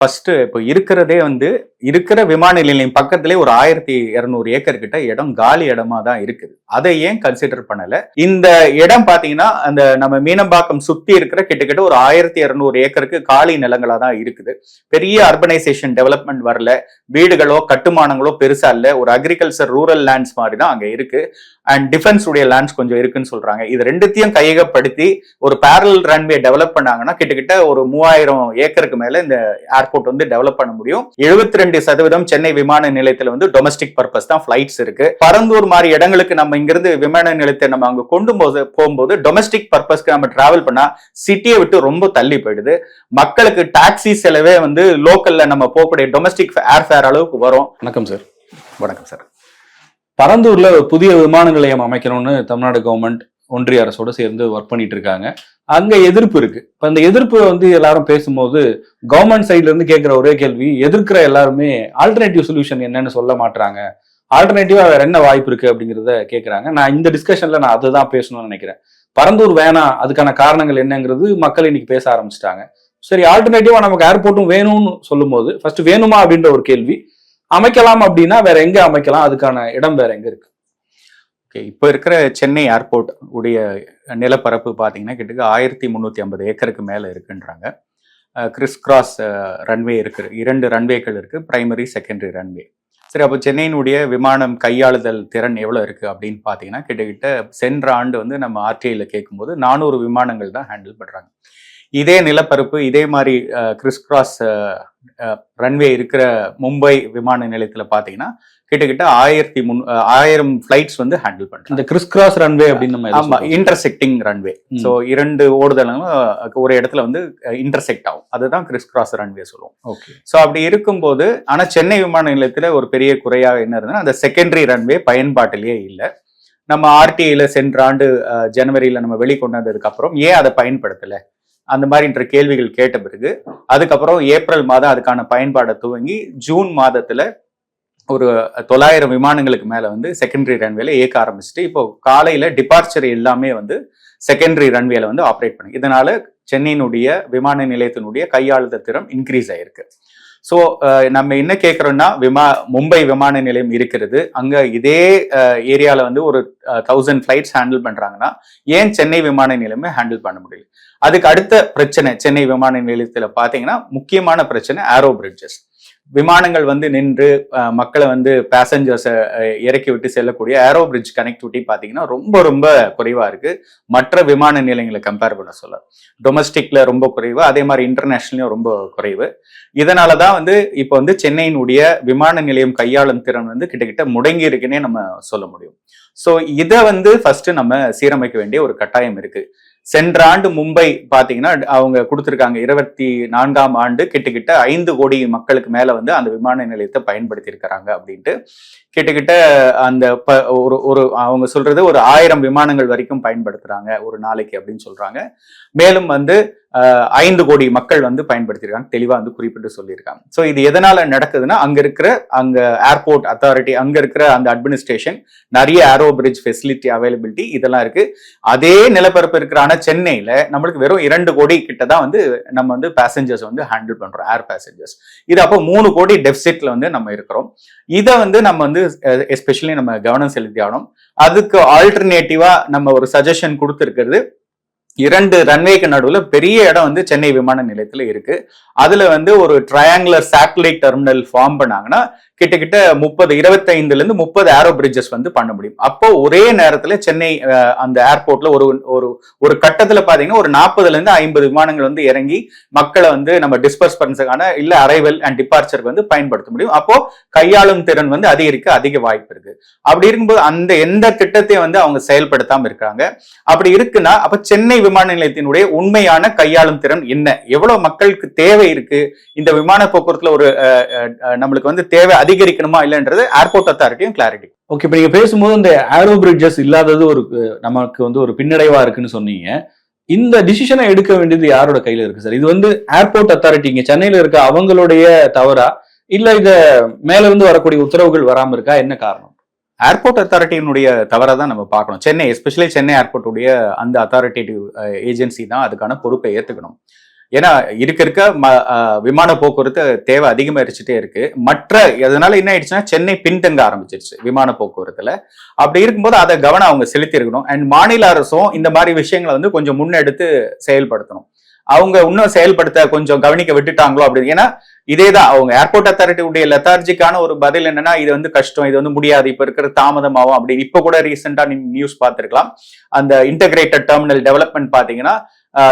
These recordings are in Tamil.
ஃபர்ஸ்ட் இப்போ இருக்கிறதே வந்து இருக்கிற விமான நிலையம் பக்கத்திலே ஒரு ஆயிரத்தி இருநூறு ஏக்கர் கிட்ட இடம் காலி இடமா தான் இருக்குது. அதை ஏன் கன்சிடர் பண்ணல? இந்த இடம் பாத்தீங்கன்னா அந்த நம்ம மீனம்பாக்கம் சுத்தி இருக்கிற கிட்டத்தட்ட ஒரு ஆயிரத்தி இருநூறு ஏக்கருக்கு காலி நிலங்களா தான் இருக்குது. பெரிய அர்பனைசேஷன் டெவலப்மெண்ட் வரல. வீடுகளோ கட்டுமானங்களோ பெருசா இல்ல. ஒரு அக்ரிகல்ச்சர் ரூரல் லேண்ட்ஸ் மாதிரி தான் அங்க இருக்கு. அண்ட் டிஃபென்ஸ் உடைய லேண்ட்ஸ் கொஞ்சம் இருக்குன்னு சொல்றாங்க. இது ரெண்டுத்தையும் கையகப்படுத்தி ஒரு பேரல் ரன்வே டெவலப் பண்ணாங்கன்னா கிட்டத்தட்ட ஒரு மூவாயிரம் ஏக்கருக்கு மேல இந்த ஏர்போர்ட் வந்து டெவலப் பண்ண முடியும். எழுபத்தி ரெண்டு சதவீதம் சென்னை விமான நிலையத்துல வந்து டொமஸ்டிக் பர்பஸ் தான் ஃபிளைட்ஸ் இருக்கு. பரந்தூர் மாதிரி இடங்களுக்கு நம்ம இங்கிருந்து விமான நிலையத்தை நம்ம அங்க கொண்டு போது போகும்போது டொமஸ்டிக் பர்பஸ்க்கு நம்ம டிராவல் பண்ணா சிட்டியை விட்டு ரொம்ப தள்ளி போயிடுது. மக்களுக்கு டாக்ஸி செலவே வந்து லோக்கல்ல நம்ம போகக்கூடிய டொமஸ்டிக் ஏர் ஃபேர் அளவுக்கு வரும். வணக்கம் சார் வணக்கம் சார் பரந்தூர்ல புதிய விமான நிலையம் அமைக்கணும்னு தமிழ்நாடு கவர்மெண்ட் ஒன்றிய அரசோட சேர்ந்து ஒர்க் பண்ணிட்டு இருக்காங்க அங்க எதிர்ப்பு இருக்கு. இப்ப அந்த எதிர்ப்பு வந்து எல்லாரும் பேசும்போது கவர்மெண்ட் சைட்ல இருந்து கேட்கிற ஒரே கேள்வி எதிர்க்கிற எல்லாருமே ஆல்டர்னேட்டிவ் சொல்யூஷன் என்னன்னு சொல்ல மாட்டாங்க ஆல்டர்னேட்டிவா வேற என்ன வாய்ப்பு இருக்கு அப்படிங்கிறத கேட்குறாங்க நான் இந்த டிஸ்கஷன்ல நான் அதுதான் பேசணும்னு நினைக்கிறேன். பரந்தூர் வேணாம் அதுக்கான காரணங்கள் என்னங்கிறது மக்கள் இன்னைக்கு பேச ஆரம்பிச்சிட்டாங்க. சரி ஆல்டர்னேட்டிவா நமக்கு ஏர்போர்ட்டும் வேணும்னு சொல்லும்போது ஃபர்ஸ்ட் வேணுமா அப்படின்ற ஒரு கேள்வி. அமைக்கலாம் அப்படின்னா வேற எங்க அமைக்கலாம்? அதுக்கான இடம் வேற எங்க இருக்கு? ஓகே இப்போ இருக்கிற சென்னை ஏர்போர்ட் உடைய நிலப்பரப்பு பார்த்தீங்கன்னா கிட்டக்க ஆயிரத்தி முந்நூற்றி ஐம்பது ஏக்கருக்கு மேலே இருக்குன்றாங்க. கிறிஸ் கிராஸ் ரன்வே இருக்கு. இரண்டு ரன்வேக்கள் இருக்குது பிரைமரி செகண்டரி ரன்வே சரி அப்போ சென்னையினுடைய விமானம் கையாளுதல் திறன் எவ்வளோ இருக்குது அப்படின்னு பார்த்தீங்கன்னா கிட்டக்கிட்ட சென்ற ஆண்டு வந்து நம்ம ஆர்டிஐயில் கேட்கும்போது நானூறு விமானங்கள் தான் ஹேண்டில் பண்ணுறாங்க இதே நிலப்பரப்பு இதே மாதிரி கிறிஸ் கிராஸ் ரன்வே இருக்கிற மும்பை விமான நிலையத்துல பார்த்தீங்கன்னா கிட்டத்தட்ட ஆயிரத்தி முன் ஆயிரம் ஃபிளைட்ஸ் வந்து ஹேண்டில் பண்றாங்க. இந்த கிறிஸ் கிராஸ் ரன்வே அப்படின்னு நம்ம எதை ஆமா சொல்றோம்? Intersecting runway. ஸோ இரண்டு ஓடுதலும் ஒரு இடத்துல வந்து இன்டர்செக்ட் ஆகும். அதுதான் கிறிஸ் கிராஸ் ரன்வே சொல்லுவோம். ஓகே. ஸோ அப்படி இருக்கும்போது ஆனா சென்னை விமான நிலையத்துல ஒரு பெரிய குறையாக என்ன இருந்ததுன்னா அந்த செகண்டரி ரன்வே பயன்பாட்டிலேயே இல்லை. நம்ம ஆர்டிஐல சென்ற ஆண்டு ஜனவரியில நம்ம வெளிக்கொண்டு வந்ததுக்கு அப்புறம் ஏன் அதை பயன்படுத்தல? அந்த மாதிரின்ற கேள்விகள் கேட்ட பிறகு அதுக்கப்புறம் ஏப்ரல் மாதம் அதுக்கான பயன்பாடை துவங்கி ஜூன் மாதத்துல ஒரு தொள்ளாயிரம் விமானங்களுக்கு மேல வந்து செகண்டரி ரன்வேல இயக்க ஆரம்பிச்சுட்டு இப்போ காலையில டிபார்ச்சர் எல்லாமே வந்து செகண்டரி ரன்வேல வந்து ஆப்ரேட் பண்ணுங்க இதனால சென்னையினுடைய விமான நிலையத்தினுடைய கையாளுத திறம் இன்க்ரீஸ் ஆயிருக்கு. ஸோ uh, நம்ம என்ன கேட்குறோம்னா விமா மும்பை விமான நிலையம் இருக்கிறது. அங்க இதே uh, ஏரியால வந்து ஒரு தௌசண்ட் ஃப்ளைட்ஸ் ஹேண்டில் பண்றாங்கன்னா ஏன் சென்னை விமான நிலையமே ஹேண்டில் பண்ண முடியல? அதுக்கு அடுத்த பிரச்சனை சென்னை விமான நிலையத்தில் பார்த்தீங்கன்னா முக்கியமான பிரச்சனை ஏரோ பிரிட்ஜஸ் விமானங்கள் வந்து நின்று மக்களை வந்து பேசஞ்சர்ஸை இறக்கி விட்டு செல்லக்கூடிய ஏரோ பிரிட்ஜ் கனெக்டிவிட்டி பார்த்தீங்கன்னா ரொம்ப ரொம்ப குறைவாக இருக்கு. மற்ற விமான நிலையங்களை கம்பேர் பண்ண சொல்ல. டொமஸ்டிக்கில் ரொம்ப குறைவு அதே மாதிரி இன்டர்நேஷ்னலையும் ரொம்ப குறைவு. இதனால தான் வந்து இப்போ வந்து சென்னையினுடைய விமான நிலையம் கையாளும் திறன் வந்து கிட்டத்தட்ட முடங்கி இருக்குன்னே நம்ம சொல்ல முடியும். ஸோ இதை வந்து ஃபஸ்ட்டு நம்ம சீரமைக்க வேண்டிய ஒரு கட்டாயம் இருக்குது சென்ற ஆண்டு மும்பை பாத்தீங்கன்னா அவங்க கொடுத்திருக்காங்க. இருபத்தி நான்காம் ஆண்டு கிட்டத்தட்ட ஐந்து கோடி மக்களுக்கு மேல வந்து அந்த விமான நிலையத்தை பயன்படுத்தி இருக்கிறாங்க அப்படின்ட்டு. கிட்டத்தட்ட அந்த ப- ஒரு ஒரு அவங்க சொல்றது ஒரு ஆயிரம் விமானங்கள் வரைக்கும் பயன்படுத்துறாங்க ஒரு நாளைக்கு அப்படின்னு சொல்றாங்க. மேலும் வந்து ஐந்து கோடி மக்கள் வந்து பயன்படுத்தியிருக்காங்க தெளிவா வந்து குறிப்பிட்டு சொல்லியிருக்காங்க. ஸோ இது எதனால நடக்குதுன்னா அங்க இருக்கிற அங்க ஏர்போர்ட் அத்தாரிட்டி அங்க இருக்கிற அந்த அட்மினிஸ்ட்ரேஷன் நிறைய ஏரோ பிரிட்ஜ் ஃபெசிலிட்டி அவைலபிலிட்டி இதெல்லாம் இருக்கு. அதே நிலப்பரப்பு இருக்கிற ஆனா சென்னையில நம்மளுக்கு வெறும் இரண்டு கோடி கிட்ட தான் வந்து நம்ம வந்து பேசஞ்சர்ஸ் வந்து ஹேண்டில் பண்றோம் ஏர் பேசஞ்சர்ஸ் இது அப்போ மூணு கோடி டெபிசிட்ல வந்து நம்ம இருக்கிறோம். இதை வந்து நம்ம வந்து எஸ்பெஷலி நம்ம கவனம் செலுத்தி ஆகணும். அதுக்கு ஆல்டர்னேட்டிவா நம்ம ஒரு சஜஷன் கொடுத்துருக்கிறது இரண்டு ரன்வேக்கு நடுவில் பெரிய இடம் வந்து சென்னை விமான நிலையத்தில் இருக்கு. அதுல வந்து ஒரு ட்ரையாங்குலர் சேட்டலைட் டெர்மினல் ஃபார்ம் பண்ணாங்கன்னா கிட்டத்தட்ட முப்பது இருபத்தைந்துல இருந்து முப்பது ஏரோ பிரிட்ஜஸ் வந்து பண்ண முடியும். அப்போ ஒரே நேரத்துல சென்னை அந்த ஏர்போர்ட்ல ஒரு ஒரு ஒரு கட்டத்துல பாத்தீங்கன்னா ஒரு நாற்பதுல இருந்து ஐம்பது விமானங்கள் வந்து இறங்கி மக்களை வந்து நம்ம டிஸ்பர்ஸ் பண்ணுறதுக்கான இல்ல அரைவல் அண்ட் டிபார்ச்சருக்கு வந்து பயன்படுத்த முடியும். அப்போ கையாளும் திறன் வந்து அதிகரிக்க அதிக வாய்ப்பு இருக்கு. அப்படி இருக்கும்போது அந்த எந்த திட்டத்தையும் வந்து அவங்க செயல்படுத்தாம இருக்காங்க. அப்படி இருக்குன்னா அப்ப சென்னை விமான நிலையத்தினுடைய உண்மையான கையாளும் திறன் என்ன? எவ்வளவு மக்களுக்கு தேவை இருக்கு? இந்த விமான போக்குவரத்துல ஒரு நம்மளுக்கு வந்து தேவை அதிகரிக்கணுமா இல்லைன்றது ஏர்போர்ட் அத்தாரிட்டியும் கிளாரிட்டி ஓகே இப்போ நீங்க பேசும்போது இந்த ஏரோ பிரிட்ஜஸ் இல்லாதது ஒரு நமக்கு வந்து ஒரு பின்னடைவா இருக்குன்னு சொன்னீங்க. இந்த டிசிஷனை எடுக்க வேண்டியது யாரோட கையில இருக்கு சார் இது வந்து ஏர்போர்ட் அத்தாரிட்டி இங்க சென்னையில இருக்க அவங்களுடைய தவறா? இல்ல இத மேல இருந்து வரக்கூடிய உத்தரவுகள் வராம இருக்கா? என்ன காரணம்? ஏர்போர்ட் அத்தாரிட்டியினுடைய தவறை தான் நம்ம பார்க்கணும். சென்னை எஸ்பெஷலி சென்னை ஏர்போர்ட்டுடைய அந்த அத்தாரிட்டேட்டிவ் ஏஜென்சி தான் அதுக்கான பொறுப்பை ஏற்றுக்கணும் ஏன்னா இருக்க இருக்க ம- விமான போக்குவரத்து தேவை அதிகமாயிருச்சுட்டே இருக்கு. மற்ற அதனால என்ன ஆயிடுச்சுன்னா சென்னை பின்தங்க ஆரம்பிச்சிருச்சு விமான போக்குவரத்துல. அப்படி இருக்கும்போது அதை கவனம் அவங்க செலுத்தி இருக்கணும் அண்ட் மாநில அரசும் இந்த மாதிரி விஷயங்களை வந்து கொஞ்சம் முன்னெடுத்து செயல்படுத்தணும். அவங்க இன்னும் செயல்படுத்த கொஞ்சம் கவனிக்க விட்டுட்டாங்களோ அப்படின்னு ஏன்னா இதேதான் அவங்க ஏர்போர்ட் அத்தாரிட்டி உடைய லெத்தார்ஜிக்கான ஒரு பதில் என்னன்னா இது வந்து கஷ்டம் இது வந்து முடியாது இப்ப இருக்கிற தாமதமாகும் அப்படி இப்ப கூட ரீசெண்டா நியூஸ் பார்த்திருக்கலாம். அந்த இன்டகிரேட்டட் டெர்மினல் டெவலப்மெண்ட் பாத்தீங்கன்னா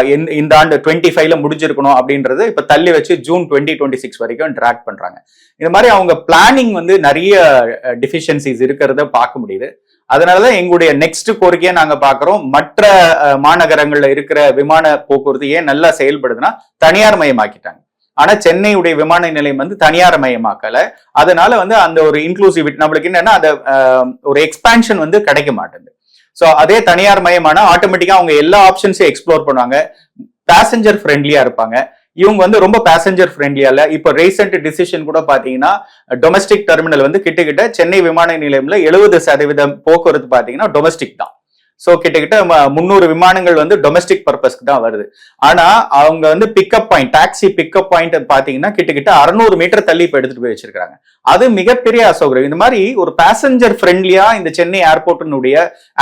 இந்த- ஆண்டு டுவெண்ட்டி ஃபைவ்ல முடிஞ்சிருக்கணும் அப்படின்றது இப்ப தள்ளி வச்சு ஜூன் டுவெண்ட்டி டுவெண்ட்டி சிக்ஸ் வரைக்கும் ட்ராக் பண்றாங்க. இந்த மாதிரி அவங்க பிளானிங் வந்து நிறைய டிஃபிஷியன்சிஸ் இருக்கிறத பார்க்க முடியுது. அதனாலதான் எங்களுடைய நெக்ஸ்ட் கோரிக்கையை நாங்க பாக்குறோம் மற்ற மாநகரங்கள்ல இருக்கிற விமான போக்குவரத்து ஏன் நல்லா செயல்படுதுன்னா தனியார் மயமாக்கிட்டாங்க. ஆனா சென்னையுடைய விமான நிலையம் வந்து தனியார் மயமாக்கல. அதனால வந்து அந்த ஒரு இன்க்ளூசிவ் நம்மளுக்கு என்னன்னா அந்த ஒரு எக்ஸ்பான்ஷன் வந்து கிடைக்க மாட்டேங்குது. ஸோ அதே தனியார் மயமான ஆட்டோமேட்டிக்கா அவங்க எல்லா ஆப்ஷன்ஸையும் எக்ஸ்ப்ளோர் பண்ணுவாங்க. பேசஞ்சர் ஃப்ரெண்ட்லியா இருப்பாங்க. இவங்க வந்து ரொம்ப பேசஞ்சர் ஃப்ரெண்ட்லியா இல்ல. இப்போ ரீசெண்ட் டிசிஷன் கூட பாத்தீங்கன்னா டொமஸ்டிக் டெர்மினல் வந்து கிட்டக்கிட்ட சென்னை விமான நிலையம்ல எழுபது சதவீதம் போக்குவரத்து பாத்தீங்கன்னா டொமஸ்டிக் தான். ஸோ கிட்டக்கிட்ட முந்நூறு விமானங்கள் வந்து டொமஸ்டிக் பர்பஸ்க்கு தான் வருது. ஆனா அவங்க வந்து pickup point taxi pickup point பாத்தீங்கன்னா கிட்டக்கிட்ட அறுநூறு மீட்டர் தள்ளி இப்போ எடுத்துட்டு போய் வச்சிருக்காங்க அது மிகப்பெரிய அசௌகரியம். இந்த மாதிரி ஒரு பேசஞ்சர் ஃப்ரெண்ட்லியா இந்த சென்னை ஏர்போர்ட்டினுடைய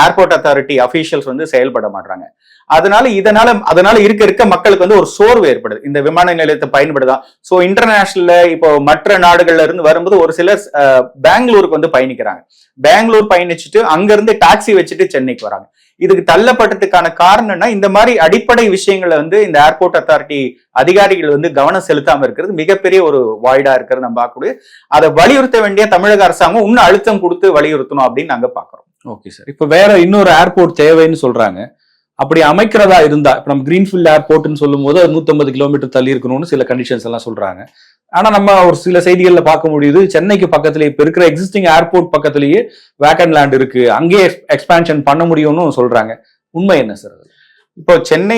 ஏர்போர்ட் அத்தாரிட்டி அஃபீஷியல்ஸ் வந்து செயல்பட மாட்டாங்க அதனால இதனால அதனால இருக்க இருக்க மக்களுக்கு வந்து ஒரு சோர்வு ஏற்படுது. இந்த விமான நிலையத்தை பயன்படுதான் சோ இன்டர்நேஷனல்ல இப்போ மற்ற நாடுகள்ல இருந்து வரும்போது ஒரு சிலர் பெங்களூருக்கு வந்து பயணிக்கிறாங்க. பெங்களூர் பயணிச்சுட்டு அங்கிருந்து டாக்ஸி வச்சுட்டு சென்னைக்கு வராங்க. இதுக்கு தள்ளப்பட்டதுக்கான காரணம்னா இந்த மாதிரி அடிப்படை விஷயங்களை வந்து இந்த ஏர்போர்ட் அத்தாரிட்டி அதிகாரிகள் வந்து கவனம் செலுத்தாம இருக்கிறது மிகப்பெரிய ஒரு வாய்டா இருக்கிறது நம்ம பார்க்கக்கூடிய. அதை வலியுறுத்த வேண்டிய தமிழக அரசாங்கம் இன்னும் அழுத்தம் கொடுத்து வலியுறுத்தணும் அப்படின்னு நாங்க பாக்குறோம் ஓகே சார் இப்போ வேற இன்னொரு ஏர்போர்ட் தேவைன்னு சொல்றாங்க. அப்படி அமைக்கிறதா இருந்தா இப்போ நம்ம கிரீன்ஃபீல்ட் ஏர்போர்ட்னு சொல்லும்போது அது 150 கிலோமீட்டர் தள்ளி இருக்கணும்னு சில கண்டிஷன்ஸ் எல்லாம் சொல்றாங்க. ஆனா நம்ம ஒரு சில செய்திகளில் பார்க்க முடியுது சென்னைக்கு பக்கத்திலேயே இப்போ இருக்கிற எக்ஸிஸ்டிங் ஏர்போர்ட் பக்கத்துலயே வேக்கன் லேண்ட் இருக்கு. அங்கேயே எக்ஸ்பான்ஷன் பண்ண முடியும்னு சொல்றாங்க. உண்மை என்ன சார் இப்போ சென்னை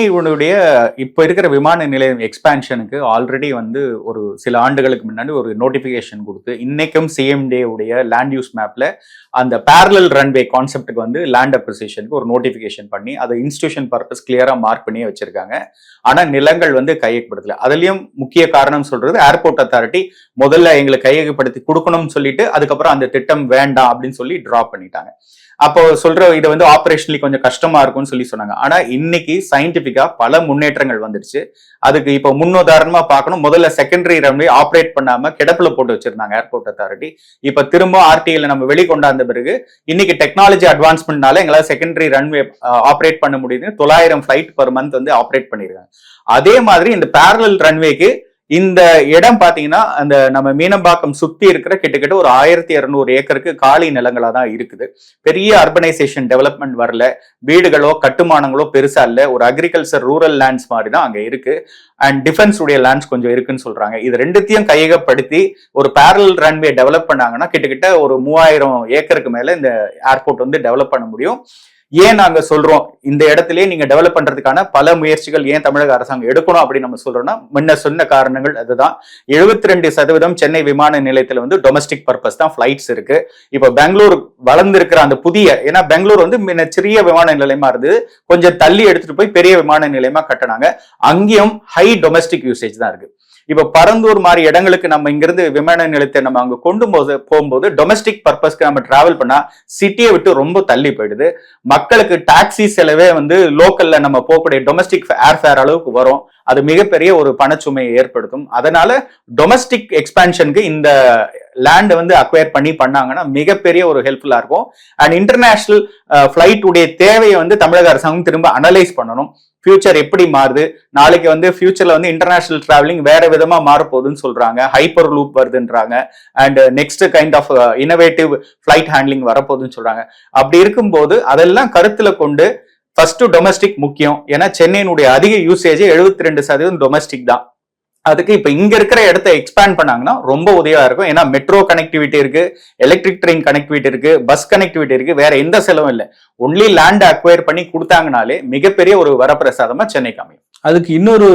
இப்போ இருக்கிற விமான நிலையம் எக்ஸ்பான்ஷனுக்கு ஆல்ரெடி வந்து ஒரு சில ஆண்டுகளுக்கு முன்னாடி ஒரு நோட்டிஃபிகேஷன் கொடுத்து இன்னைக்கும் சிஎம்டே உடைய லேண்ட் யூஸ் மேப்ல அந்த பேரலல் ரன்வே கான்செப்டுக்கு வந்து லேண்ட் அப்ரிசியேஷனுக்கு ஒரு நோட்டிஃபிகேஷன் பண்ணி அதை இன்ஸ்டியூஷன் பர்பஸ் கிளியரா மார்க் பண்ணி வச்சிருக்காங்க. ஆனா நிலங்கள் வந்து கையகப்படுத்தல. அதுலயும் முக்கிய காரணம் சொல்றது ஏர்போர்ட் அத்தாரிட்டி முதல்ல எங்களுக்கு கையகப்படுத்தி கொடுக்கணும்னு சொல்லிட்டு அதுக்கப்புறம் அந்த திட்டம் வேண்டாம் அப்படின்னு சொல்லி டிராப் பண்ணிட்டாங்க. அப்போ சொல்ற இது வந்து ஆப்ரேஷனலி கொஞ்சம் கஷ்டமா இருக்கும்னு சொல்லி சொன்னாங்க. ஆனா இன்னைக்கு சயின்டிபிக்கா பல முன்னேற்றங்கள் வந்துடுச்சு அதுக்கு இப்போ முன்னுதாரணமா பார்க்கணும். முதல்ல செகண்டரி ரன்வே ஆப்ரேட் பண்ணாம கிடப்புல போட்டு வச்சிருந்தாங்க ஏர்போர்ட் அத்தாரிட்டி இப்ப திரும்ப ஆர்டிஐல நம்ம வெளிக்கொண்டாந்த பிறகு இன்னைக்கு டெக்னாலஜி அட்வான்ஸ்மெண்ட்னால எங்களால் செகண்டரி ரன்வே ஆப்ரேட் பண்ண முடியுது. தொள்ளாயிரம் ஃபிளைட் பர் மந்த் வந்து ஆப்ரேட் பண்ணிருக்காங்க. அதே மாதிரி இந்த பேரலல் ரன்வேக்கு இந்த இடம் பாத்தீங்கன்னா அந்த நம்ம மீனம்பாக்கம் சுத்தி இருக்கிற கிட்டத்தட்ட ஒரு ஆயிரத்தி இரநூறு ஏக்கருக்கு காலி நிலங்களா தான் இருக்குது. பெரிய அர்பனைசேஷன் டெவலப்மெண்ட் வரல. வீடுகளோ கட்டுமானங்களோ பெருசா இல்ல. ஒரு அக்ரிகல்ச்சர் ரூரல் லேண்ட்ஸ் மாதிரி தான் அங்க இருக்கு. அண்ட் டிஃபென்ஸ் உடைய லேண்ட்ஸ் கொஞ்சம் இருக்குன்னு சொல்றாங்க. இது ரெண்டுத்தையும் கையகப்படுத்தி ஒரு பேரல் ரன்வே டெவலப் பண்ணாங்கன்னா கிட்டத்தட்ட ஒரு மூவாயிரம் ஏக்கருக்கு மேல இந்த ஏர்போர்ட் வந்து டெவலப் பண்ண முடியும். ஏன் நாங்க சொல்றோம்? இந்த இடத்திலேயே நீங்க டெவலப் பண்றதுக்கான பல முயற்சிகள் ஏன் தமிழக அரசாங்கம் எடுக்கணும் அப்படின்னு நம்ம சொல்றோம்னா முன்ன சொன்ன காரணங்கள் அதுதான். எழுபத்தி ரெண்டு சதவீதம் சென்னை விமான நிலையத்துல வந்து டொமஸ்டிக் பர்பஸ் தான் ஃபிளைட்ஸ் இருக்கு. இப்போ பெங்களூர் வளர்ந்திருக்கிற அந்த புதிய ஏன்னா பெங்களூர் வந்து சிறிய விமான நிலையமா இருந்தது. கொஞ்சம் தள்ளி எடுத்துட்டு போய் பெரிய விமான நிலையமா கட்டினாங்க. அங்கேயும் ஹை டொமஸ்டிக் யூசேஜ் தான் இருக்கு. இப்ப பரந்தூர் மாதிரி இடங்களுக்கு நம்ம இங்கிருந்து விமான நிலையத்தை நம்ம அங்க கொண்டு போது போகும்போது டொமஸ்டிக் பர்பஸ்க்கு நம்ம டிராவல் பண்ணா சிட்டியை விட்டு ரொம்ப தள்ளி போயிடுது. மக்களுக்கு டாக்ஸி செலவே வந்து லோக்கல்ல நம்ம போகக்கூடிய டொமஸ்டிக் ஏர்ஃபேர் அளவுக்கு வரும். அது மிகப்பெரிய ஒரு பணச்சுமையை ஏற்படுத்தும். அதனால டொமஸ்டிக் எக்ஸ்பான்ஷனுக்கு இந்த லேண்டை வந்து அக்வயர் பண்ணி பண்ணாங்கன்னா மிகப்பெரிய ஒரு ஹெல்ப்ஃபுல்லா இருக்கும். அண்ட் இன்டர்நேஷனல் ஃபிளைட் உடைய தேவையை வந்து தமிழக அரசாங்கம் திரும்ப அனலைஸ் பண்ணணும். ஃபியூச்சர் எப்படி மாறுது? நாளைக்கு வந்து ஃபியூச்சர்ல வந்து இன்டர்நேஷனல் டிராவலிங் வேற விதமா மாறப்போகுதுன்னு சொல்றாங்க. Hyperloop வருதுன்றாங்க. And next kind of innovative flight handling வரப்போகுதுன்னு சொல்றாங்க. அப்படி இருக்கும்போது அதெல்லாம் கருத்துல கொண்டு ஃபர்ஸ்ட் டொமஸ்டிக் முக்கியம். ஏன்னா சென்னையினுடைய அதிக யூசேஜ் எழுபத்தி ரெண்டு சதவீதம் டொமஸ்டிக் தான். அதுக்கு இப்போ இங்க இருக்கிற இடத்த எக்ஸ்பேண்ட் பண்ணாங்கன்னா ரொம்ப உதவியா இருக்கும். ஏன்னா மெட்ரோ கனெக்டிவிட்டி இருக்கு எலக்ட்ரிக் ட்ரெயின் கனெக்டிவிட்டி இருக்கு பஸ் கனெக்டிவிட்டி இருக்கு வேற எந்த செலவும் இல்லை. ஒன்லி லேண்ட் அக்வயர் பண்ணி கொடுத்தாங்கனாலே மிகப்பெரிய ஒரு வரப்பிரசாதமா சென்னைக்கு அமையும். அதுக்கு இன்னொரு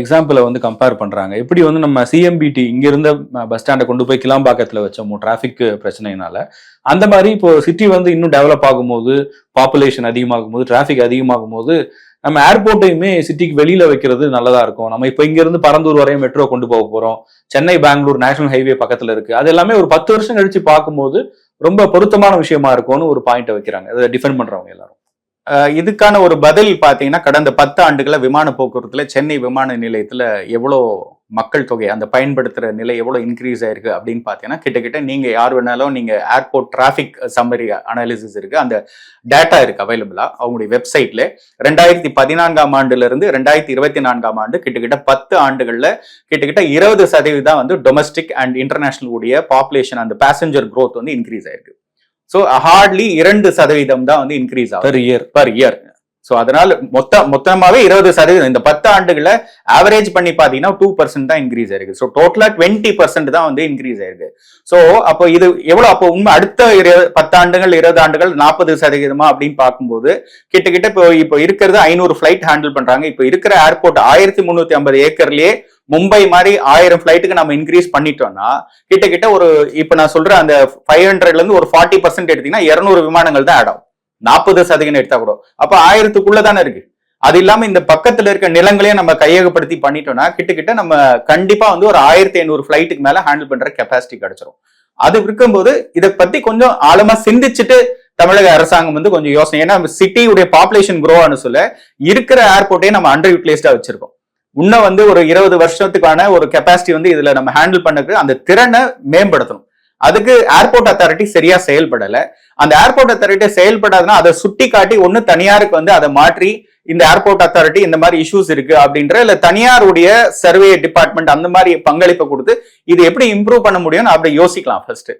எக்ஸாம்பிளை வந்து கம்பேர் பண்றாங்க. எப்படி வந்து நம்ம சிஎம்பிடி இங்க இருந்த பஸ் ஸ்டாண்டை கொண்டு போய் கிளாம்பாக்கத்துல வச்சோமோ டிராஃபிக் பிரச்சனைனால அந்த மாதிரி இப்போ சிட்டி வந்து இன்னும் டெவலப் ஆகும்போது பாப்புலேஷன் அதிகமாகும் போது டிராஃபிக் அதிகமாகும் போது நம்ம ஏர்போர்ட்டையுமே சிட்டிக்கு வெளியில வைக்கிறது நல்லதா இருக்கும். நம்ம இப்ப இங்கிருந்து பரந்தூர் வரையும் மெட்ரோ கொண்டு போக போறோம். சென்னை பெங்களூர் நேஷனல் ஹைவே பக்கத்துல இருக்கு. அது எல்லாமே ஒரு பத்து வருஷம் கழிச்சு பார்க்கும்போது ரொம்ப பொருத்தமான விஷயமா இருக்கும்னு ஒரு பாயிண்ட் வைக்கிறாங்க. அதை டிஃபெண்ட் பண்றவங்க எல்லாரும். இதுக்கான ஒரு பதில் பார்த்தீங்கன்னா கடந்த பத்து ஆண்டுகள விமான போக்குவரத்துல சென்னை விமான நிலையத்துல எவ்வளோ மக்கள் தொகை அந்த பயன்படுத்துற நிலை எவ்வளோ இன்க்ரீஸ் ஆயிருக்கு அப்படின்னு பார்த்தீங்கன்னா கிட்டத்தட்ட நீங்க யார் வேணாலும் நீங்க ஏர்போர்ட் டிராஃபிக் சம்மரி அனாலிசிஸ் இருக்கு. அந்த டேட்டா இருக்கு அவைலபிளா அவங்களுடைய வெப்சைட்ல ரெண்டாயிரத்தி பதினான்காம் ஆண்டுல இருந்து ரெண்டாயிரத்தி இருபத்தி நான்காம் ஆண்டு கிட்டத்தட்ட பத்து ஆண்டுகள்ல கிட்டத்தட்ட இருபது சதவீதம் வந்து டொமஸ்டிக் அண்ட் இன்டர்நேஷனல் உடைய பாப்புலேஷன் அந்த பேசஞ்சர் க்ரோத் வந்து இன்க்ரீஸ் ஆயிருக்கு. ஸோ ஹார்ட்லி இரண்டு சதவீதம் தான் வந்து இன்க்ரீஸ் ஆகும் per year per year so அதனால மொத்த மொத்தமாவே இருபது சதவீதம். இந்த பத்து ஆண்டுகள ஆவரேஜ் பண்ணி பாத்தீங்கன்னா டூ பர்சன்ட் தான் இன்க்ரீஸ் ஆயிருக்கு. ஸோ டோட்டலா டுவெண்ட்டி பர்சன்ட் தான் வந்து இன்க்ரீஸ் ஆயிருக்கு. ஸோ அப்போ இது எவ்வளவு அப்போ உண்மை அடுத்த இரு- பத்து ஆண்டுகள் இருபது ஆண்டுகள் நாற்பது சதவீதமா அப்படின்னு பார்க்கும்போது கிட்டத்தட்ட இப்போ இப்போ இருக்கிறது ஐநூறு ஃபிளைட் ஹேண்டில் பண்றாங்க. இப்போ இருக்கிற ஏர்போர்ட் ஆயிரத்தி முந்நூத்தி ஐம்பது ஏக்கர்லயே மும்பை மாதிரி ஆயிரம் ஃபிளைட்டுக்கு நம்ம இன்க்ரீஸ் பண்ணிட்டோம்னா கிட்டத்தட்ட ஒரு இப்போ நான் சொல்ற அந்த ஃபைவ் ஹண்ட்ரட்ல இருந்து ஒரு ஃபார்ட்டி பர்சன்ட் எடுத்தீங்கன்னா இருநூறு விமானங்கள் தான் ஆட் ஆகும். நாற்பது சதவீதம் எடுத்தா கூட. அப்ப ஆயிரத்துக்குள்ள தானே இருக்கு. அது இல்லாம இந்த பக்கத்துல இருக்க நிலங்களையும் நம்ம கையகப்படுத்தி பண்ணிட்டோம்னா கிட்டத்தட்ட நம்ம கண்டிப்பா வந்து ஒரு ஆயிரத்தி ஐநூறு ஃபிளைட்டுக்கு மேல ஹேண்டில் பண்ற கெப்பாசிட்டி கிடைச்சிரும். அது இருக்கும்போது இதை பத்தி கொஞ்சம் ஆழமா சிந்திச்சுட்டு தமிழக அரசாங்கம் வந்து கொஞ்சம் யோசனை. ஏன்னா சிட்டியுடைய பாப்புலேஷன் குரோ ஆனு சொல்ல இருக்கிற ஏர்போர்ட்டே நம்ம அண்டர் யூட்டிலைஸ்டா வச்சிருக்கோம். இன்னும் வந்து ஒரு இருபது வருஷத்துக்கான ஒரு கெப்பாசிட்டி வந்து இதுல நம்ம ஹேண்டில் பண்ணக்கு அந்த திறனை மேம்படுத்தணும். அதுக்கு ஏர்போர்ட் அத்தாரிட்டி சரியா செயல்படல. அந்த ஏர்போர்ட் அத்தாரிட்டி செயல்படாதுன்னா அதை சுட்டி காட்டி ஒன்னு தனியாருக்கு வந்து அதை மாற்றி இந்த ஏர்போர்ட் அத்தாரிட்டி இந்த மாதிரி இஷ்யூஸ் இருக்கு அப்படின்ற இல்ல தனியாருடைய சர்வே டிபார்ட்மெண்ட் அந்த மாதிரி பங்களிப்பை கொடுத்து இது எப்படி இம்ப்ரூவ் பண்ண முடியும்னு அப்படி யோசிக்கலாம் ஃபர்ஸ்ட்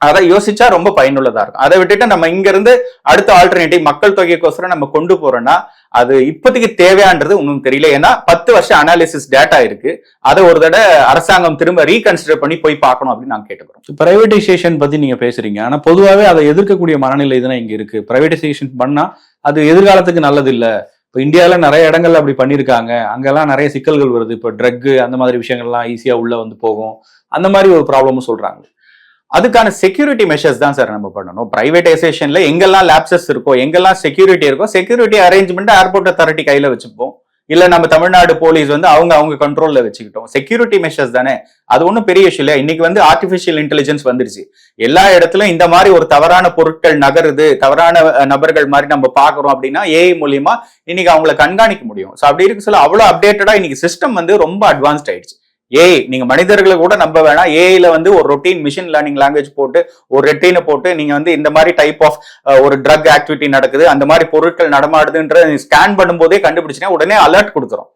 அதை யோசிச்சா ரொம்ப பயனுள்ளதா இருக்கும். அதை விட்டுட்டு நம்ம இங்க இருந்து அடுத்த ஆல்டர்னேட்டிவ் மக்கள் தொகைக்கோசரம் நம்ம கொண்டு போறோம்னா அது இப்போதைக்கு தேவையான்றது ஒன்றும் தெரியல. ஏன்னா பத்து வருஷம் அனாலிசிஸ் டேட்டா இருக்கு. அதை ஒரு தடவை அரசாங்கம் திரும்ப ரீகன்சிடர் பண்ணி போய் பார்க்கணும் அப்படின்னு நாங்கள் கேட்டுக்கிறோம். பிரைவேடைசேஷன் பத்தி நீங்க பேசுறீங்க. ஆனா பொதுவாகவே அதை எதிர்க்கக்கூடிய மனநிலை தானே இங்க இருக்கு. பிரைவேடைசேஷன் பண்ணா அது எதிர்காலத்துக்கு நல்லது இல்ல இப்போ இந்தியாவில் நிறைய இடங்கள்ல அப்படி பண்ணியிருக்காங்க. அங்கெல்லாம் நிறைய சிக்கல்கள் வருது. இப்போ ட்ரக் அந்த மாதிரி விஷயங்கள்லாம் ஈஸியா உள்ள வந்து போகும். அந்த மாதிரி ஒரு ப்ராப்ளமும் சொல்றாங்க அதுக்கான செக்யூரிட்டி மெஷர்ஸ் தான் சார் நம்ம பண்ணணும். பிரைவேடைசேஷன்ல எங்கெல்லாம் லேப்சஸ் இருக்கோ எங்கெல்லாம் செக்யூரிட்டி இருக்கோ செக்யூரிட்டி அரேஞ்ச்மெண்ட் ஏர்போர்ட் அத்தாரிட்டி கையில வச்சுப்போம். இல்ல நம்ம தமிழ்நாடு போலீஸ் வந்து அவங்க அவங்க கண்ட்ரோல்ல வச்சுக்கிட்டோம். செக்யூரிட்டி மெஷர்ஸ் தானே? அது ஒன்றும் பெரிய விஷயம் இல்லையா இன்னைக்கு வந்து ஆர்டிபிஷியல் இன்டெலிஜென்ஸ் வந்துருச்சு. எல்லா இடத்துலயும் இந்த மாதிரி ஒரு தவறான பொருட்கள் நகருது தவறான நபர்கள் மாதிரி நம்ம பாக்குறோம் அப்படின்னா ஏஐ மூலியமா இன்னைக்கு அவங்கள கண்காணிக்க முடியும். ஸோ அப்படி இருக்கு சொல்ல அவ்வளவு அப்டேட்டடா இன்னைக்கு சிஸ்டம் வந்து ரொம்ப அட்வான்ஸ்ட் ஆயிடுச்சு. ஏஐ நீங்க மனிதர்களை கூட நம்ப வேணாம். ஏஐல வந்து ஒரு ரொட்டீன் மிஷின் லேர்னிங் லாங்குவேஜ் போட்டு ஒரு ரெட்டீனை போட்டு நீங்க வந்து இந்த மாதிரி டைப் ஆஃப் ஒரு ட்ரக் ஆக்டிவிட்டி நடக்குது அந்த மாதிரி பொருட்கள் நடமாடுதுன்ற ஸ்கேன் பண்ணும்போதே கண்டுபிடிச்சினா உடனே அலர்ட் கொடுத்துரும்.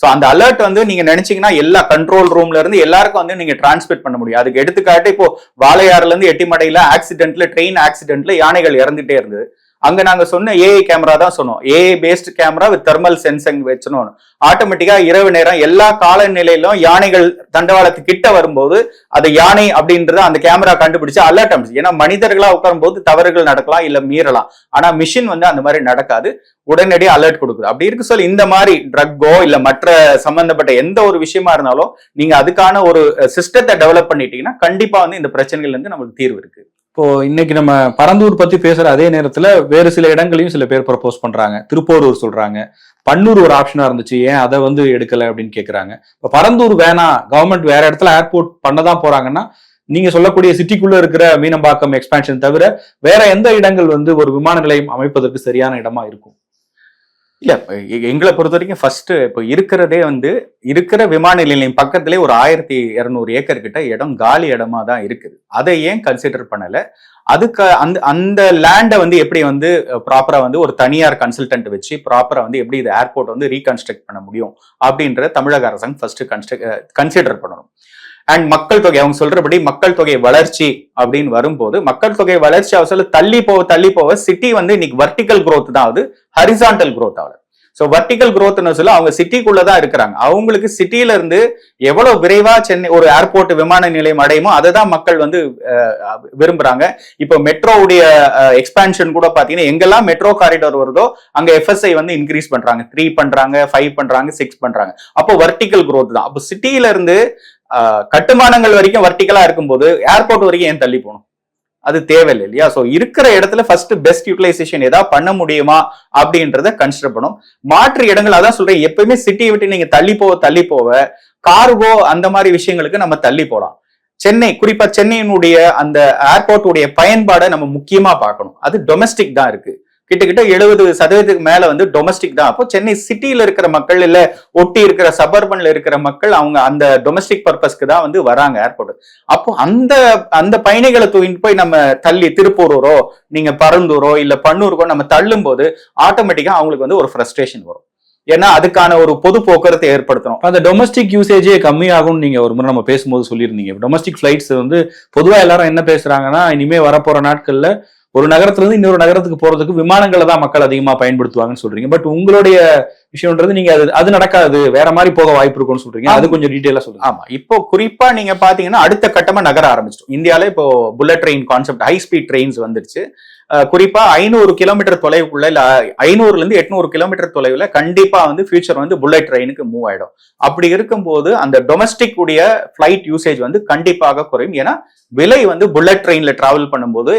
ஸோ அந்த அலர்ட் வந்து நீங்க நினைச்சீங்கன்னா எல்லா கண்ட்ரோல் ரூம்ல இருந்து எல்லாருக்கும் வந்து நீங்க டிரான்ஸ்மிட் பண்ண முடியும். அதுக்கு எடுத்துக்காட்டு இப்போ வாழையாறுல இருந்து எட்டிமடையில ஆக்சிடென்ட்ல ட்ரெயின் ஆக்சிடென்ட்ல யானைகள் இறந்துட்டே இருந்தது. அங்க நாங்க சொன்ன ஏஐ கேமரா தான் சொன்னோம். AI based camera with thermal sensing வச்சணும் ஆட்டோமேட்டிக்கா இரவு நேரம் எல்லா காலநிலையிலும் யானைகள் தண்டவாளத்து கிட்ட வரும்போது அது யானை அப்படின்றத அந்த கேமரா கண்டுபிடிச்சு அலர்ட் அமைச்சு ஏன்னா மனிதர்களா உட்காரும்போது தவறுகள் நடக்கலாம் இல்ல மீறலாம். ஆனா மிஷின் வந்து அந்த மாதிரி நடக்காது. உடனடியாக அலர்ட் கொடுக்குது. அப்படி இருக்கு சொல்லி இந்த மாதிரி ட்ரக்கோ இல்ல மற்ற சம்பந்தப்பட்ட எந்த ஒரு விஷயமா இருந்தாலும் நீங்க அதுக்கான ஒரு சிஸ்டத்தை டெவலப் பண்ணிட்டீங்கன்னா கண்டிப்பா வந்து இந்த பிரச்சனைகள் இருந்து நமக்கு தீர்வு இருக்கு. இப்போ இன்னைக்கு நம்ம பரந்தூர் பத்தி பேசுற அதே நேரத்துல வேறு சில இடங்களையும் சில பேர் ப்ரப்போஸ் பண்றாங்க. திருப்போரூர் சொல்றாங்க. பன்னூர் ஒரு ஆப்ஷனா இருந்துச்சு. ஏன் அதை வந்து எடுக்கல அப்படின்னு கேக்குறாங்க. இப்போ பரந்தூர் வேணாம் கவர்மெண்ட் வேற இடத்துல ஏர்போர்ட் பண்ணதான் போறாங்கன்னா நீங்க சொல்லக்கூடிய சிட்டிக்குள்ள இருக்கிற மீனம்பாக்கம் எக்ஸ்பான்ஷன் தவிர வேற எந்த இடங்கள் வந்து ஒரு விமான நிலையம் அமைப்பதற்கு சரியான இடமா இருக்கும்? இல்ல எங்களை பொறுத்த வரைக்கும் ஃபர்ஸ்ட் இப்போ இருக்கிறதே வந்து இருக்கிற விமான நிலையம் பக்கத்திலே ஒரு ஆயிரத்தி இரநூறு ஏக்கர் கிட்ட இடம் காலி இடமா தான் இருக்குது. அதை ஏன் கன்சிடர் பண்ணல? அதுக்கு அந்த அந்த லேண்டை வந்து எப்படி வந்து ப்ராப்பரா வந்து ஒரு தனியார் கன்சல்டன்ட் வச்சு ப்ராப்பரா வந்து எப்படி இது ஏர்போர்ட் வந்து ரீகன்ஸ்ட்ரக்ட் பண்ண முடியும்? அப்படின்ற தமிழக அரசாங்கம் ஃபர்ஸ்ட் கன்சிடர் பண்ணணும். அண்ட் மக்கள் தொகை அவங்க சொல்றபடி மக்கள் தொகை வளர்ச்சி அப்படின்னு வரும்போது மக்கள் தொகை வளர்ச்சி அவர் சொல்ல தள்ளி போக தள்ளி போக சிட்டி வந்து இன்னைக்கு வர்டிக்கல் குரோத் தான். ஆகுது ஹரிசாண்டல் குரோத் ஆகுது ஸோ வர்டிகல் குரோத்னு சொல்ல அவங்க சிட்டிக்குள்ளதான் இருக்கிறாங்க. அவங்களுக்கு சிட்டியில இருந்து எவ்வளவு விரைவா சென்னை ஒரு ஏர்போர்ட் விமான நிலையம் அடையுமோ அதை தான் மக்கள் வந்து விரும்புறாங்க. இப்போ மெட்ரோவுடைய எக்ஸ்பான்ஷன் கூட பாத்தீங்கன்னா எங்கெல்லாம் மெட்ரோ காரிடார் வருதோ அங்க எஃப்எஸ்ஐ வந்து இன்க்ரீஸ் பண்றாங்க. த்ரீ பண்றாங்க ஃபைவ் பண்றாங்க சிக்ஸ் பண்றாங்க. அப்போ வர்டிகல் குரோத் தான். அப்போ சிட்டியில இருந்து கட்டுமானங்கள் வரைக்கும் வர்டிக்கலா இருக்கும்போது ஏர்போர்ட் வரைக்கும் ஏன் தள்ளி போகணும்? அது தேவையில்லை இல்லையா? ஸோ இருக்கிற இடத்துல ஃபர்ஸ்ட் பெஸ்ட் யூட்டிலைசேஷன் ஏதாவது பண்ண முடியுமா அப்படின்றத கன்சிடர் பண்ணும் மாற்று இடங்கள் அதான் சொல்றேன் எப்பயுமே சிட்டியை விட்டு நீங்க தள்ளி போக தள்ளி போக கார்கோ அந்த மாதிரி விஷயங்களுக்கு நம்ம தள்ளி போகலாம். சென்னை குறிப்பா சென்னையினுடைய அந்த ஏர்போர்ட்டுடைய பயன்பாடை நம்ம முக்கியமா பார்க்கணும். அது டொமஸ்டிக் தான் இருக்கு. கிட்டத்தட்ட எழுபது சதவீதத்துக்கு மேல வந்து டொமஸ்டிக் தான். அப்போ சென்னை சிட்டியில இருக்கிற மக்கள் இல்ல ஒட்டி இருக்கிற சபர்பன்ல இருக்கிற மக்கள் அவங்க அந்த டொமஸ்டிக் பர்பஸ்க்கு தான் வந்து வராங்க ஏர்போர்ட் அப்போ அந்த அந்த பயணிகளை தூக்கிட்டு போய் நம்ம தள்ளி திருப்பூரூரோ நீங்க பரந்தூரோ இல்ல பன்னூருக்கோ நம்ம தள்ளும் போது ஆட்டோமேட்டிக்கா அவங்களுக்கு வந்து ஒரு ஃப்ரஸ்ட்ரேஷன் வரும். ஏன்னா அதுக்கான ஒரு பொது போக்குவரத்தை ஏற்படுத்தணும். அந்த டொமஸ்டிக் யூசேஜே கம்மியாகும்னு நீங்க ஒரு முறை நம்ம பேசும்போது சொல்லியிருந்தீங்க. டொமஸ்டிக் ஃபிளைட்ஸ் வந்து பொதுவா எல்லாரும் என்ன பேசுறாங்கன்னா இனிமே வரப்போற நாட்கள்ல ஒரு நகரத்துல இருந்து இன்னொரு நகரத்துக்கு போறதுக்கு விமானங்களை தான் மக்கள் அதிகமா பயன்படுத்துவாங்கன்னு சொல்றீங்க. பட் உங்களுடைய விஷயம்ன்றது நீங்க அது அது நடக்காது. வேற மாதிரி போக வாய்ப்பு இருக்கும்னு சொல்றீங்க. அது கொஞ்சம் டீட்டெயிலா சொல்லுங்க. ஆமா. இப்போ குறிப்பா நீங்க பாத்தீங்கன்னா அடுத்த கட்டமா நகர ஆரம்பிச்சிட்டோம். இந்தியால இப்போ bullet train concept high speed trains வந்துருச்சு. குறிப்பா ஐநூறு கிலோமீட்டர் தொலைவுக்குள்ள இல்ல ஐநூறுல இருந்து எட்நூறு கிலோமீட்டர் தொலைவுல கண்டிப்பா வந்து ஃபியூச்சர் வந்து புல்லட் ட்ரெயினுக்கு மூவ் ஆயிடும். அப்படி இருக்கும்போது அந்த டொமஸ்டிக் உடைய ஃபிளைட் யூசேஜ் வந்து கண்டிப்பாக குறையும். ஏன்னா விலை வந்து புல்லட் ட்ரெயின்ல டிராவல் பண்ணும்போது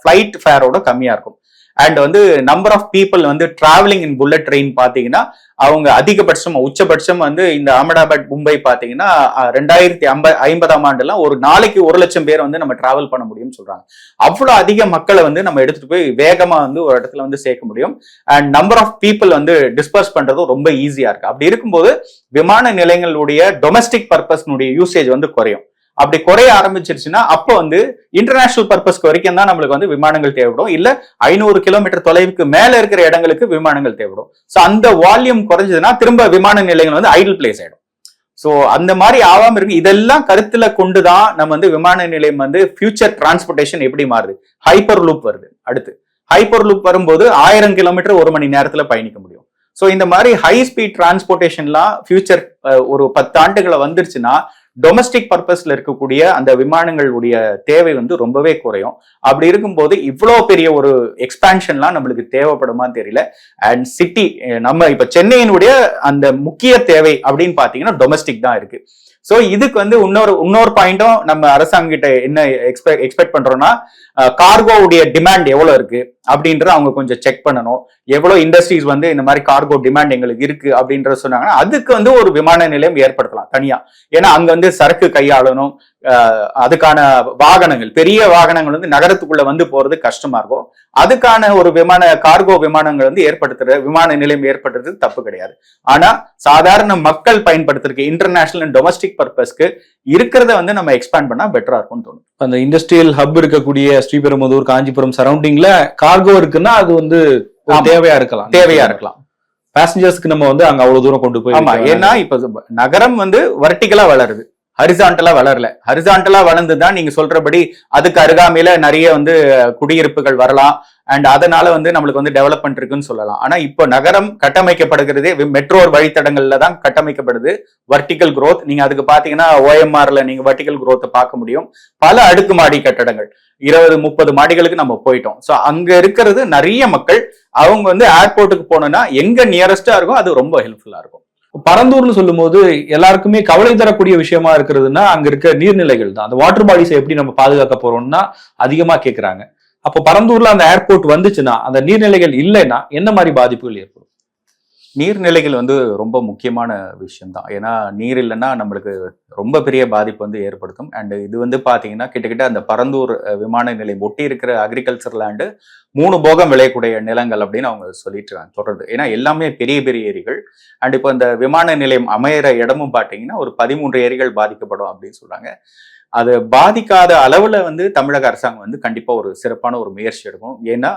ஃபிளைட் ஃபேரோட கம்மியா இருக்கும். அண்ட் வந்து நம்பர் ஆஃப் பீப்புள் வந்து டிராவலிங் இன் புல்லட் ட்ரெயின் பார்த்தீங்கன்னா அவங்க அதிகபட்சம் உச்சபட்சம் வந்து இந்த அகமதாபாத் மும்பை பார்த்தீங்கன்னா ரெண்டாயிரத்தி ஐம்ப ஐம்பதாம் ஆண்டுலாம் ஒரு நாளைக்கு ஒரு லட்சம் பேர் வந்து நம்ம டிராவல் பண்ண முடியும்னு சொல்றாங்க. அவ்வளோ அதிக மக்களை வந்து நம்ம எடுத்துட்டு போய் வேகமாக வந்து ஒரு இடத்துல வந்து சேர்க்க முடியும். அண்ட் நம்பர் ஆஃப் பீப்புள் வந்து டிஸ்பர்ஸ் பண்றதும் ரொம்ப ஈஸியா இருக்கு. அப்படி இருக்கும்போது விமான நிலையங்களுடைய டொமஸ்டிக் பர்பஸ்னுடைய யூசேஜ் வந்து குறையும். அப்படி குறைய ஆரம்பிச்சிருச்சுன்னா அப்போ வந்து இன்டர்நேஷனல் பர்பஸ்க்கு வரைக்கும் தான் நம்மளுக்கு வந்து விமானங்கள் தேவைப்படும். இல்ல ஐநூறு கிலோமீட்டர் தொலைவுக்கு மேல இருக்கிற இடங்களுக்கு விமானங்கள் தேவைப்படும். சோ அந்த வால்யூம் குறைஞ்சதுன்னா திரும்ப விமான நிலையங்கள் வந்து ஐடில் பிளேஸ் ஆயிடும். சோ அந்த மாதிரி ஆகாம இருக்கு. இதெல்லாம் கருத்துல கொண்டுதான் நம்ம வந்து விமான நிலையம் வந்து ஃபியூச்சர் டிரான்ஸ்போர்ட்டேஷன் எப்படி மாறுது? ஹைப்பர் லூப் வருது. அடுத்து ஹைப்பர் லூப் வரும்போது ஆயிரம் கிலோமீட்டர் ஒரு மணி நேரத்துல பயணிக்க முடியும். ஸோ இந்த மாதிரி ஹை ஸ்பீட் டிரான்ஸ்போர்ட்டேஷன்லாம் ஃபியூச்சர் ஒரு பத்து ஆண்டுகளை வந்துருச்சுன்னா டொமஸ்டிக் பர்பஸ்ல இருக்கக்கூடிய அந்த விமானங்களுடைய தேவை வந்து ரொம்பவே குறையும். அப்படி இருக்கும்போது இவ்வளோ பெரிய ஒரு எக்ஸ்பான்ஷன்லாம் நம்மளுக்கு தேவைப்படுமான்னு தெரியல. அண்ட் சிட்டி நம்ம இப்ப சென்னையினுடைய அந்த முக்கிய தேவை அப்படின்னு பாத்தீங்கன்னா டொமஸ்டிக் தான் இருக்கு. ஸோ இதுக்கு வந்து இன்னொரு இன்னொரு பாயிண்டும் நம்ம அரசாங்கம் என்ன எக்ஸ்பெக்ட் எக்ஸ்பெக்ட் பண்றோம்னா கார்கோவுடைய டிமாண்ட் எவ்வளவு இருக்கு? அப்படின்றத அவங்க கொஞ்சம் செக் பண்ணணும். எவ்வளவு இண்டஸ்ட்ரீஸ் வந்து இந்த மாதிரி கார்கோ டிமாண்ட் எங்களுக்கு இருக்கு அப்படின்றத சொன்னாங்கன்னா அதுக்கு வந்து ஒரு விமான நிலையம் ஏற்படுத்தலாம் தனியா. ஏன்னா அங்க வந்து சரக்கு கையாளணும் அதுக்கான வாகனங்கள் பெரிய வாகனங்கள் வந்து நகரத்துக்குள்ள வந்து போறது கஷ்டமா இருக்கும். அதுக்கான ஒரு விமான கார்கோ விமானங்கள் வந்து ஏற்படுத்துற விமான நிலையம் ஏற்படுத்துறது தப்பு கிடையாது. ஆனா சாதாரண மக்கள் பயன்படுத்துறதுக்கு இன்டர்நேஷனல் அண்ட் டொமஸ்டிக் பர்பஸ்க்கு இருக்கிறத வந்து நம்ம எக்ஸ்பேண்ட் பண்ணா பெட்டரா இருக்கும்னு தோணும். அந்த இண்டஸ்ட்ரியல் ஹப் இருக்கக்கூடிய ஸ்ரீபெரும்புதூர் காஞ்சிபுரம் சரௌண்டிங்ல கார்கோ இருக்குன்னா அது வந்து. தேவையா இருக்கலாம். தேவையா இருக்கலாம். பேசஞ்சர்ஸ்க்கு நம்ம வந்து அங்க அவ்வளவு தூரம் கொண்டு போய் ஆமா ஏன்னா இப்ப நகரம் வந்து வர்டிகலா வளருது. ஹரிசாண்டலா வளரல. ஹரிசாண்டலா வளர்ந்துதான் நீங்க சொல்றபடி அதுக்கு அருகாமையில நிறைய வந்து குடியிருப்புகள் வரலாம். அண்ட் அதனால வந்து நம்மளுக்கு வந்து டெவலப்மெண்ட் இருக்குன்னு சொல்லலாம். ஆனா இப்போ நகரம் கட்டமைக்கப்படுகிறது மெட்ரோ வழித்தடங்கள்ல தான் கட்டமைக்கப்படுது. வர்டிக்கல் குரோத் நீங்க அதுக்கு பாத்தீங்கன்னா ஓஎம்ஆர்ல நீங்க வர்டிகல் குரோத்தை பார்க்க முடியும். பல அடுக்குமாடி கட்டடங்கள் இருபது முப்பது மாடிகளுக்கு நம்ம போயிட்டோம். ஸோ அங்க இருக்கிறது நிறைய மக்கள் அவங்க வந்து ஏர்போர்ட்டுக்கு போனோம்னா எங்க நியரஸ்டா இருக்கோ அது ரொம்ப ஹெல்ப்ஃபுல்லா இருக்கும். பரந்தூர்னு சொல்லும்போது எல்லாருக்குமே கவலை தரக்கூடிய விஷயமா இருக்கிறதுன்னா அங்க இருக்க நீர்நிலைகள் தான். அந்த வாட்டர் பாடிஸை எப்படி நம்ம பாதுகாக்க போறோம்னா அதிகமா கேக்குறாங்க. அப்போ பரந்தூர்ல அந்த ஏர்போர்ட் வந்துச்சுன்னா அந்த நீர்நிலைகள் இல்லைன்னா என்ன மாதிரி பாதிப்புகள் ஏற்படும்? நீர்நிலைகள் வந்து ரொம்ப முக்கியமான விஷயம் தான் ஏன்னா நீர் இல்லைன்னா நம்மளுக்கு ரொம்ப பெரிய பாதிப்பு வந்து ஏற்படுத்தும். அண்ட் இது வந்து பார்த்தீங்கன்னா கிட்டத்தட்ட அந்த பரந்தூர் விமான நிலையம் ஒட்டி இருக்கிற அக்ரிகல்ச்சர் லேண்டு மூணு போகம் விளையக்கூடிய நிலங்கள் அப்படின்னு அவங்க சொல்லிட்டு இருக்காங்க தொடர்ந்து. ஏன்னா எல்லாமே பெரிய பெரிய ஏரிகள். அண்ட் இப்போ இந்த விமான நிலையம் அமையிற இடமும் பார்த்தீங்கன்னா ஒரு பதிமூன்று ஏரிகள் பாதிக்கப்படும் அப்படின்னு சொல்றாங்க. அது பாதிக்காத அளவில் வந்து தமிழக அரசாங்கம் வந்து கண்டிப்பாக ஒரு சிறப்பான ஒரு முயற்சி எடுக்கும். ஏன்னா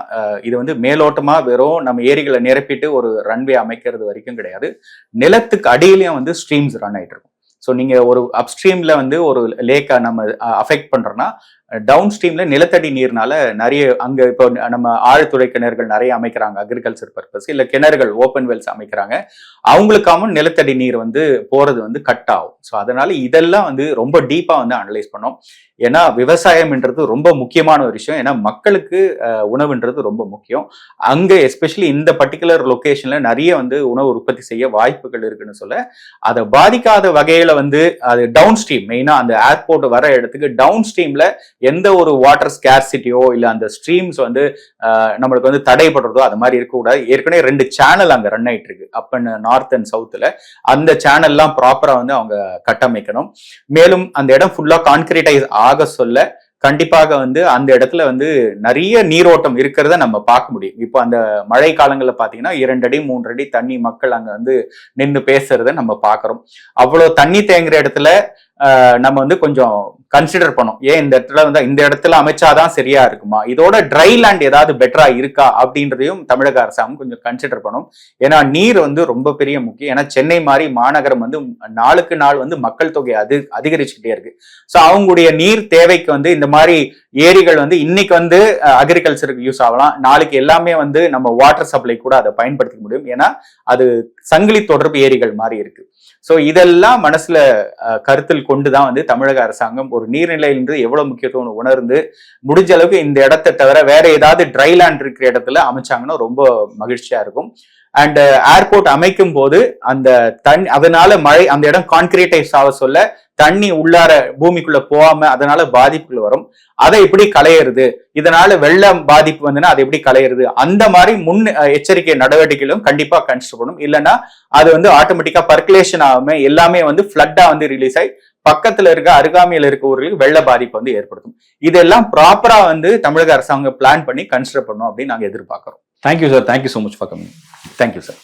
இது வந்து மேலோட்டமாக வெறும் நம்ம ஏரிகளை நிரப்பிட்டு ஒரு ரன்வே அமைக்கிறது வரைக்கும் கிடையாது. நிலத்துக்கு அடியிலையும் வந்து ஸ்ட்ரீம்ஸ் ரன் ஆகிட்டு இருக்கும். ஸோ நீங்கள் ஒரு அப்ஸ்ட்ரீமில் வந்து ஒரு லேக்கை நம்ம அஃபெக்ட் பண்ணுறோன்னா டவுன் ஸ்ட்ரீம்ல நிலத்தடி நீர்னால நிறைய அங்க இப்போ நம்ம ஆழ்துறை கிணறுகள் நிறைய அமைக்கிறாங்க அக்ரிகல்ச்சர் பர்பஸ் இல்ல கிணறுகள் ஓப்பன் வெல்ஸ் அமைக்கிறாங்க. அவங்களுக்காகவும் நிலத்தடி நீர் வந்து போறது வந்து கட் ஆகும். ஸோ அதனால இதெல்லாம் வந்து ரொம்ப டீப்பா வந்து அனலைஸ் பண்ணோம். ஏன்னா விவசாயம்ன்றது ரொம்ப முக்கியமான ஒரு விஷயம். ஏன்னா மக்களுக்கு உணவுன்றது ரொம்ப முக்கியம். அங்க எஸ்பெஷலி இந்த பர்டிகுலர் லொக்கேஷன்ல நிறைய வந்து உணவு உற்பத்தி செய்ய வாய்ப்புகள் இருக்குன்னு சொல்ல அதை பாதிக்காத வகையில வந்து அது டவுன் ஸ்ட்ரீம் மெயினா அந்த ஏர்போர்ட் வர இடத்துக்கு டவுன் ஸ்ட்ரீம்ல எந்த ஒரு வாட்டர் ஸ்கேர்சிட்டியோ இல்லை அந்த ஸ்ட்ரீம்ஸ் வந்து நம்மளுக்கு வந்து தடைப்படுறதோ அது மாதிரி இருக்கக்கூடாது. ஏற்கனவே ரெண்டு சேனல் அங்கே ரன் ஆயிட்டு இருக்கு அப் அண்ட் நார்த் அண்ட் சவுத்தில் அந்த சேனல்லாம் ப்ராப்பராக வந்து அவங்க கட்டமைக்கணும். மேலும் அந்த இடம் ஃபுல்லாக கான்கிரீட்டைஸ் ஆக சொல்ல கண்டிப்பாக வந்து அந்த இடத்துல வந்து நிறைய நீரோட்டம் இருக்கிறத நம்ம பார்க்க முடியும். இப்போ அந்த மழை காலங்களில் பார்த்தீங்கன்னா இரண்டு அடி மூன்று அடி தண்ணி மக்கள் அங்கே வந்து நின்று பேசுறத நம்ம பார்க்குறோம். அவ்வளோ தண்ணி தேங்குற இடத்துல நம்ம வந்து கொஞ்சம் கன்சிடர் பண்ணோம். ஏன் இந்த இடத்துல வந்து இந்த இடத்துல அமைச்சாதான் சரியா இருக்குமா? இதோட ட்ரை லேண்ட் ஏதாவது பெட்டரா இருக்கா? அப்படின்றதையும் தமிழக அரசாங்கம் கொஞ்சம் கன்சிடர் பண்ணும். ஏன்னா நீர் வந்து ரொம்ப பெரிய முக்கியம். ஏன்னா சென்னை மாதிரி மாநகரம் வந்து நாளுக்கு நாள் வந்து மக்கள் தொகை அது அதிகரிச்சுக்கிட்டே இருக்கு. ஸோ அவங்களுடைய நீர் தேவைக்கு வந்து இந்த மாதிரி ஏரிகள் வந்து இன்னைக்கு வந்து அக்ரிகல்ச்சருக்கு யூஸ் ஆகலாம். நாளைக்கு எல்லாமே வந்து நம்ம வாட்டர் சப்ளை கூட அதை பயன்படுத்திக்க முடியும். ஏன்னா அது சங்கிலி தொடர்பு ஏரிகள் மாதிரி இருக்கு. ஸோ இதெல்லாம் மனசுல அஹ், கருத்தில் கொண்டுதான் வந்து தமிழக அரசாங்கம் ஒரு நீர்நிலைன்றது எவ்வளவு முக்கியத்துவம் உணர்ந்து முடிஞ்ச அளவுக்கு இந்த இடத்தை தவிர வேற ஏதாவது ட்ரை லேண்ட் இருக்கிற இடத்துல அமைச்சாங்கன்னா ரொம்ப மகிழ்ச்சியா இருக்கும். அண்ட் ஏர்போர்ட் uh, அமைக்கும் போது அந்த தண்ணி அதனால மழை அந்த இடம் கான்கிரீட்டைஸ் ஆக சொல்ல தண்ணி உள்ளார பூமிக்குள்ள போகாம அதனால பாதிப்புகள் வரும். அதை எப்படி களையிறது? இதனால வெள்ளம் பாதிப்பு வந்துன்னா அதை எப்படி களையிறது? அந்த மாதிரி முன் எச்சரிக்கை நடவடிக்கைகளும் கண்டிப்பா கன்சிடர் பண்ணும் இல்லைன்னா அது வந்து ஆட்டோமேட்டிக்கா பர்குலேஷன் ஆகாம எல்லாமே வந்து ஃபிளட்டா வந்து ரிலீஸ் ஆகி பக்கத்துல இருக்க அருகாமையில் இருக்க ஊர்களுக்கு வெள்ள பாதிப்பு வந்து ஏற்படுத்தும். இதெல்லாம் ப்ராப்பரா வந்து தமிழக அரசாங்கம் பிளான் பண்ணி கன்சிடர் பண்ணும் அப்படின்னு நாங்க எதிர்பார்க்கிறோம். Thank you sir thank you so much for coming thank you sir